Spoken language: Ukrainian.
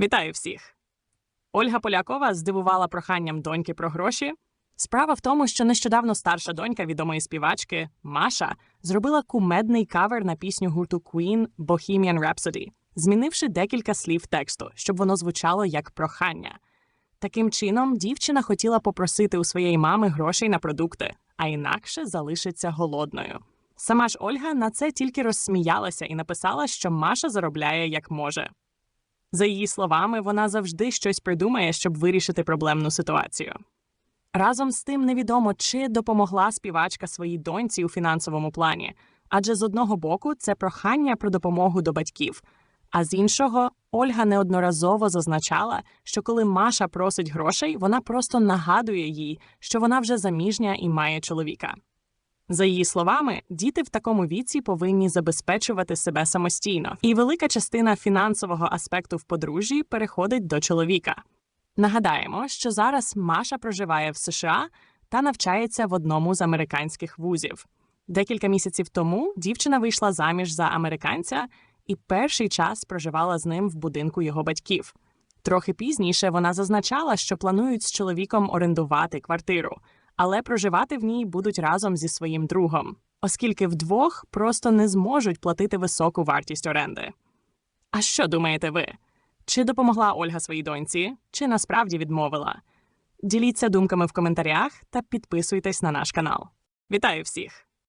Вітаю всіх! Ольга Полякова здивувала проханням доньки про гроші. Справа в тому, що нещодавно старша донька відомої співачки Маша зробила кумедний кавер на пісню гурту Queen Bohemian Rhapsody, змінивши декілька слів тексту, щоб воно звучало як прохання. Таким чином, дівчина хотіла попросити у своєї мами грошей на продукти, а інакше залишиться голодною. Сама ж Ольга на це тільки розсміялася і написала, що Маша заробляє як може. За її словами, вона завжди щось придумає, щоб вирішити проблемну ситуацію. Разом з тим невідомо, чи допомогла співачка своїй доньці у фінансовому плані, адже з одного боку це прохання про допомогу до батьків, а з іншого Ольга неодноразово зазначала, що коли Маша просить грошей, вона просто нагадує їй, що вона вже заміжня і має чоловіка. За її словами, діти в такому віці повинні забезпечувати себе самостійно, і велика частина фінансового аспекту в подружжі переходить до чоловіка. Нагадаємо, що зараз Маша проживає в США та навчається в одному з американських вузів. Декілька місяців тому дівчина вийшла заміж за американця і перший час проживала з ним в будинку його батьків. Трохи пізніше вона зазначала, що планують з чоловіком орендувати квартиру, але проживати в ній будуть разом зі своїм другом, оскільки вдвох просто не зможуть платити високу вартість оренди. А що думаєте ви? Чи допомогла Ольга своїй доньці, чи насправді відмовила? Діліться думками в коментарях та підписуйтесь на наш канал. Вітаю всіх!